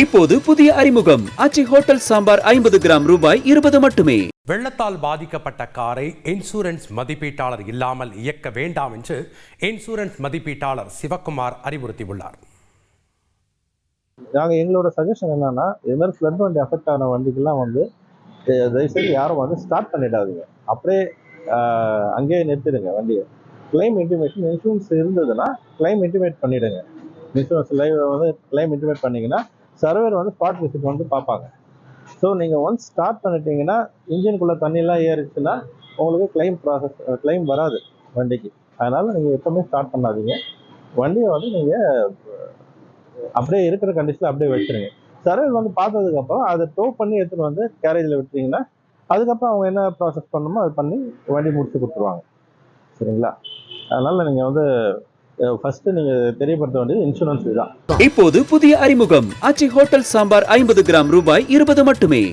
இப்போது புதிய அறிமுகம். ஆச்சி ஹோட்டல் சாம்பார் ஐம்பது கிராம் ரூபாய் இருபது மட்டுமே. வெள்ளத்தால் பாதிக்கப்பட்ட காரை இன்சூரன்ஸ் மதிப்பீட்டாளர் இல்லாமல் இயக்க வேண்டாம் என்று இன்சூரன்ஸ் மதிப்பீட்டாளர் சிவக்குமார் அறிவுறுத்தியுள்ளார். நாங்கள் எங்களோட சஜஷன் என்னன்னா இது மாதிரி ஃப்ளட் வண்டி அஃபெக்ட் ஆன வண்டிக்கெல்லாம் வந்து தயவுசெய்து யாரும் வந்து ஸ்டார்ட் பண்ணிடாதீங்க. அப்படியே அங்கேயே நிறுத்திடுங்க வண்டியை. கிளைம் இன்டிமேஷன் இன்சூரன்ஸ் இருந்ததுன்னா கிளைம் இன்டிமேட் பண்ணிடுங்க. இன்சூரன்ஸ் லைவ் வந்து கிளைம் இன்டிமேட் பண்ணீங்கன்னா சர்வர் வந்து ஸ்பாட் விசிட் வந்து பார்ப்பாங்க. ஸோ நீங்கள் ஒன்ஸ் ஸ்டார்ட் பண்ணிட்டீங்கன்னா இன்ஜினுக்குள்ளே தண்ணியெல்லாம் ஏறிச்சுன்னா உங்களுக்கு கிளைம் ப்ராசஸ் கிளைம் வராது வண்டிக்கு. அதனால் நீங்கள் எப்பவுமே ஸ்டார்ட் பண்ணாதீங்க. வண்டியை வந்து நீங்கள் அப்படியே இருக்கிற கண்டிஷனில் அப்படியே வச்சிருங்க. சர்வர் வந்து பார்த்ததுக்கப்புறம் அதை டோ பண்ணி எடுத்துகிட்டு வந்து கேரேஜில் விட்டுறீங்கன்னா அதுக்கப்புறம் அவங்க என்ன ப்ராசஸ் பண்ணணுமோ அது பண்ணி வண்டி முடிச்சு கொடுத்துருவாங்க. சரிங்களா? அதனால் நீங்கள் வந்து ஃபர்ஸ்ட் நீங்க தெரியப்படுத்த வேண்டியது இன்சூரன்ஸ் தான் இப்போது புதிய அறிமுகம். அச்சி ஹோட்டல் சாம்பார் ஐம்பது கிராம் ரூபாய் இருபது மட்டுமே.